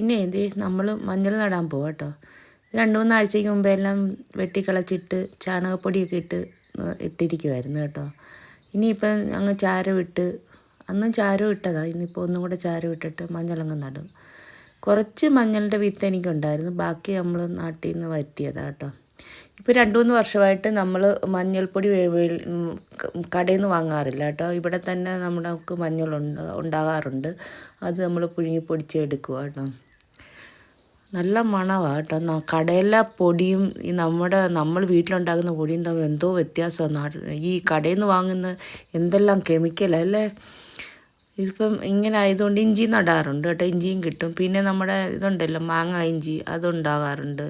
പിന്നെ ഇത് നമ്മൾ മഞ്ഞൾ നടാൻ പോവാം കേട്ടോ രണ്ട് മൂന്നാഴ്ചയ്ക്ക് മുമ്പേ എല്ലാം വെട്ടിക്കളച്ചിട്ട് ചാണകപ്പൊടിയൊക്കെ ഇട്ട് ഇട്ടിരിക്കുമായിരുന്നു കേട്ടോ. ഇനിയിപ്പം അങ്ങ് ചാരം ഇട്ട് അന്നും ചാരം ഇട്ടതാണ് ഇന്നിപ്പോൾ ഒന്നും കൂടെ ചാരം ഇട്ടിട്ട് മഞ്ഞളങ്ങ് നടും. കുറച്ച് മഞ്ഞളിന്റെ വിത്ത് എനിക്കുണ്ടായിരുന്നു. ബാക്കി നമ്മൾ നാട്ടിൽ നിന്ന് വരുത്തിയതാണ് കേട്ടോ ഇപ്പോൾ രണ്ട് മൂന്ന് വർഷമായിട്ട് നമ്മൾ മഞ്ഞൾപ്പൊടി കടയിൽ നിന്ന് വാങ്ങാറില്ല കേട്ടോ ഇവിടെ തന്നെ നമുക്ക് മഞ്ഞൾ ഉണ്ടാകാറുണ്ട്. അത് നമ്മൾ പുഴുങ്ങി പൊടിച്ചെടുക്കുക കേട്ടോ നല്ല മണമാണ് കേട്ടോ. കടയിലെ പൊടിയും ഈ നമ്മുടെ നമ്മൾ വീട്ടിലുണ്ടാക്കുന്ന പൊടിയും തമ്മിൽ എന്തോ വ്യത്യാസമാണ്. ഈ കടയിൽ നിന്ന് വാങ്ങുന്ന എന്തെല്ലാം കെമിക്കലല്ലേ ഇതിപ്പം ഇങ്ങനെ ആയതുകൊണ്ട് ഇഞ്ചി നടാറുണ്ട് കേട്ടോ. ഇഞ്ചിയും കിട്ടും. പിന്നെ നമ്മുടെ ഇതുണ്ടല്ലോ മാങ്ങ ഇഞ്ചി അതുണ്ടാകാറുണ്ട്.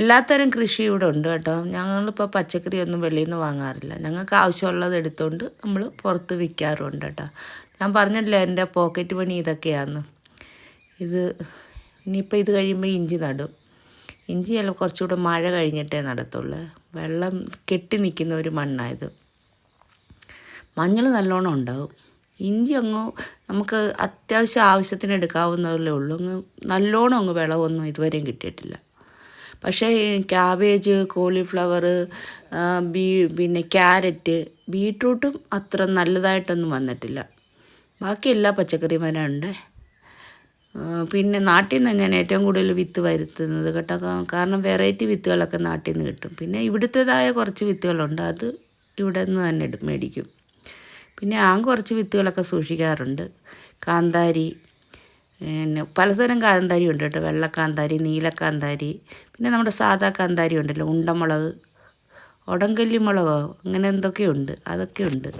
എല്ലാത്തരം കൃഷി ഇവിടെ ഉണ്ട് കേട്ടോ. ഞങ്ങളിപ്പോൾ പച്ചക്കറി ഒന്നും വെളിയിൽ നിന്ന് വാങ്ങാറില്ല. ഞങ്ങൾക്ക് ആവശ്യമുള്ളത് എടുത്തുകൊണ്ട് നമ്മൾ പുറത്ത് വിൽക്കാറുണ്ട് കേട്ടോ. ഞാൻ പറഞ്ഞിട്ടില്ല എന്റെ പോക്കറ്റ് പണി ഇതൊക്കെയാണ് ഇത് ഇനിയിപ്പോൾ ഇത് കഴിയുമ്പോൾ ഇഞ്ചി നടും. ഇഞ്ചി അല്ല കുറച്ചുകൂടെ മഴ കഴിഞ്ഞിട്ടേ നടത്തുള്ളൂ. വെള്ളം കെട്ടി നിൽക്കുന്ന ഒരു മണ്ണായത്. മഞ്ഞൾ നല്ലോണം ഉണ്ടാവും. ഇഞ്ചി അങ്ങ് നമുക്ക് അത്യാവശ്യം ആവശ്യത്തിന് എടുക്കാവുന്നതല്ലേ ഉള്ളൂ. അങ്ങ് നല്ലോണം അങ്ങ് വിളവൊന്നും ഇതുവരെയും കിട്ടിയിട്ടില്ല. പക്ഷേ ക്യാബേജ് കോളിഫ്ലവർ ബീ പിന്നെ ക്യാരറ്റ് ബീട്രൂട്ടും അത്ര നല്ലതായിട്ടൊന്നും വന്നിട്ടില്ല. ബാക്കി എല്ലാ പച്ചക്കറി മരമുണ്ട് പിന്നെ നാട്ടിൽ നിന്ന് ഞാൻ ഏറ്റവും കൂടുതൽ വിത്ത് വരുത്തുന്നത് കേട്ടോ? കാരണം വെറൈറ്റി വിത്തുകളൊക്കെ നാട്ടിൽ നിന്ന് കിട്ടും. പിന്നെ ഇവിടുത്തേതായ കുറച്ച് വിത്തുകളുണ്ട്. അത് ഇവിടെ നിന്ന് തന്നെ മേടിക്കും. പിന്നെ ആ കുറച്ച് വിത്തുകളൊക്കെ സൂക്ഷിക്കാറുണ്ട്. കാന്താരി പിന്നെ പലതരം കാന്താരി ഉണ്ട് കേട്ടോ. വെള്ളക്കാന്താരി നീലക്കാന്താരി പിന്നെ നമ്മുടെ സാധാ കാന്താരി ഉണ്ടല്ലോ ഉണ്ടമുളക് ഉടങ്കല്ലി മുളകോ അങ്ങനെ എന്തൊക്കെയുണ്ട് അതൊക്കെ ഉണ്ട്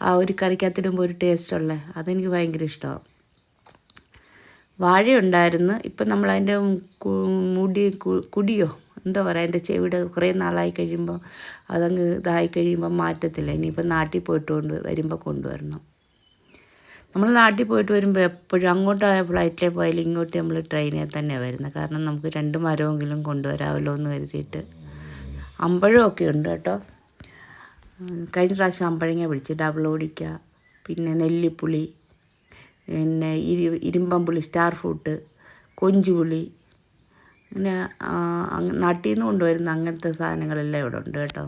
ആ ഒരു കറിക്കകത്തിടുമ്പോൾ ഒരു ടേസ്റ്റുള്ള അതെനിക്ക് ഭയങ്കര ഇഷ്ടമാണ് വാഴയുണ്ടായിരുന്നു. ഇപ്പം നമ്മളതിന്റെ മുടി കുടിയോ? എന്താ പറയുക അതിന്റെ ചെവിട കുറേ നാളായി കഴിയുമ്പോൾ അതങ്ങ് ഇതായി കഴിയുമ്പോൾ മാറ്റത്തില്ല. ഇനിയിപ്പോൾ നാട്ടിൽ പോയിട്ട് കൊണ്ട് വരുമ്പോൾ കൊണ്ടുവരണം നമ്മൾ നാട്ടിൽ പോയിട്ട് വരുമ്പോൾ എപ്പോഴും അങ്ങോട്ട് ഫ്ലൈറ്റിലേ പോയാലും ഇങ്ങോട്ട് നമ്മൾ ട്രെയിനിൽ തന്നെ വരുന്നത്. കാരണം നമുക്ക് രണ്ട് മരമെങ്കിലും കൊണ്ടുവരാമല്ലോ എന്ന് കരുതിയിട്ട്. അമ്പഴമൊക്കെ ഉണ്ട് കേട്ടോ. കഴിഞ്ഞ പ്രാവശ്യം അമ്പഴങ്ങ പിടിച്ച് ഡബിൾ ഓടിക്കുക പിന്നെ നെല്ലിപ്പുളി പിന്നെ ഇരി ഇരുമ്പമ്പുളി സ്റ്റാർ ഫ്രൂട്ട് കൊഞ്ചുപുളി അങ്ങനെ നാട്ടിൽ നിന്ന് കൊണ്ടുവരുന്ന അങ്ങനത്തെ സാധനങ്ങളെല്ലാം ഇവിടെ ഉണ്ട് കേട്ടോ.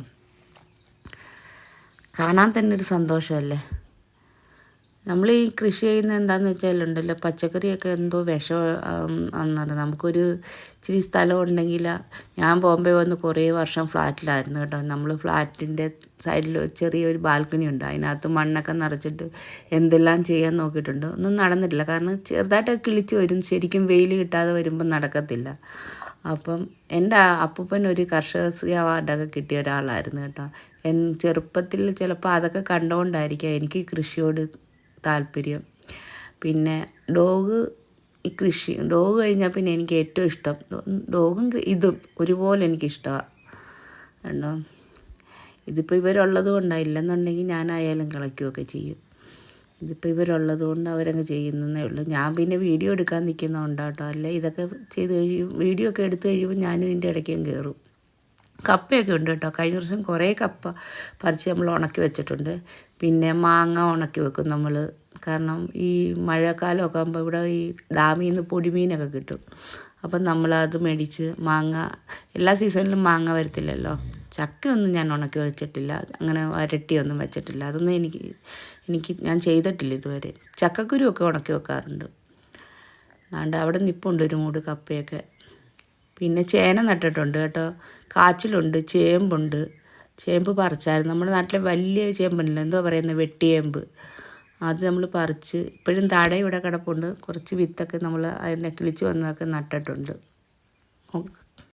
കാണാൻ തന്നെ ഒരു സന്തോഷമല്ലേ? നമ്മൾ ഈ കൃഷി ചെയ്യുന്ന എന്താന്ന് വെച്ചാൽ ഉണ്ടല്ലോ പച്ചക്കറിയൊക്കെ എന്തോ വിഷം എന്നാണ് നമുക്കൊരു ഇച്ചിരി സ്ഥലം ഉണ്ടെങ്കിൽ ഞാൻ ബോംബെ വന്ന് കുറേ വർഷം ഫ്ലാറ്റിലായിരുന്നു കേട്ടോ. നമ്മൾ ഫ്ലാറ്റിന്റെ സൈഡിൽ ചെറിയൊരു ബാൽക്കണി ഉണ്ട്. അതിനകത്ത് മണ്ണൊക്കെ നിറച്ചിട്ട് എന്തെല്ലാം ചെയ്യാൻ നോക്കിയിട്ടുണ്ട്. ഒന്നും നടന്നിട്ടില്ല. കാരണം ചെറുതായിട്ടൊക്കെ കിളിച്ച് വരും. ശരിക്കും വെയിൽ കിട്ടാതെ വരുമ്പോൾ നടക്കത്തില്ല. അപ്പം എന്റെ അപ്പൂപ്പൻ ഒരു കർഷകശ്രീ അവാർഡൊക്കെ കിട്ടിയ ഒരാളായിരുന്നു കേട്ടോ. എൻ ചെറുപ്പത്തിൽ ചിലപ്പോൾ അതൊക്കെ കണ്ടുകൊണ്ടായിരിക്കാം എനിക്ക് കൃഷിയോട് താല്പര്യം. പിന്നെ ഡോഗ് ഈ കൃഷി ഡോഗ് കഴിഞ്ഞാൽ പിന്നെ എനിക്ക് ഏറ്റവും ഇഷ്ടം. ഡോഗും ഇതും ഒരുപോലെ എനിക്കിഷ്ടമാണ് കണ്ടോ? ഇതിപ്പോൾ ഇവരുള്ളത് കൊണ്ടാണ് ഇല്ലെന്നുണ്ടെങ്കിൽ ഞാനായാലും കളയ്ക്കുകയൊക്കെ ചെയ്യും. ഇതിപ്പോൾ ഇവരുള്ളത് കൊണ്ട് അവരങ്ങ് ചെയ്യുന്നതേ ഉള്ളൂ. ഞാൻ പിന്നെ വീഡിയോ എടുക്കാൻ നിൽക്കുന്നതുകൊണ്ടാട്ടോ അല്ലേ? ഇതൊക്കെ ചെയ്ത് കഴിയും വീഡിയോ ഒക്കെ എടുത്തു കഴിയുമ്പോൾ ഞാനും ഇതിന്റെ ഇടയ്ക്കും കയറും. കപ്പയൊക്കെ ഉണ്ട് കേട്ടോ. കഴിഞ്ഞ വർഷം കുറേ കപ്പ പറിച്ച് നമ്മൾ ഉണക്കി വെച്ചിട്ടുണ്ട്. പിന്നെ മാങ്ങ ഉണക്കി വെക്കും നമ്മൾ. കാരണം ഈ മഴക്കാലമൊക്കെ ആകുമ്പോൾ ഇവിടെ ഈ ഡാമിൽ നിന്ന് പൊടിമീനൊക്കെ കിട്ടും. അപ്പം നമ്മളത് മേടിച്ച് മാങ്ങ എല്ലാ സീസണിലും മാങ്ങ വരത്തില്ലല്ലോ. ചക്കയൊന്നും ഞാൻ ഉണക്കി വെച്ചിട്ടില്ല. അങ്ങനെ വരട്ടിയൊന്നും വെച്ചിട്ടില്ല. അതൊന്നും എനിക്ക് എനിക്ക് ഞാൻ ചെയ്തിട്ടില്ല ഇതുവരെ. ചക്കക്കുരുവൊക്കെ ഉണക്കി വെക്കാറുണ്ട്. അതുകൊണ്ട് അവിടെ നിപ്പുണ്ട് ഒരു മൂട് കപ്പയൊക്കെ. പിന്നെ ചേന നട്ടിട്ടുണ്ട് കേട്ടോ. കാച്ചിലുണ്ട് ചേമ്പുണ്ട്. ചേമ്പ് പറിച്ചായിരുന്നു. നമ്മുടെ നാട്ടിലെ വലിയ ചേമ്പുണ്ടല്ലോ എന്തോ പറയുന്നത് വെട്ടിയേമ്പ്. അത് നമ്മൾ പറിച്ച് ഇപ്പോഴും താഴെ ഇവിടെ കിടപ്പുണ്ട്. കുറച്ച് വിത്തൊക്കെ നമ്മൾ അതിനെ കിളിച്ച് വന്നതൊക്കെ നട്ടിട്ടുണ്ട്.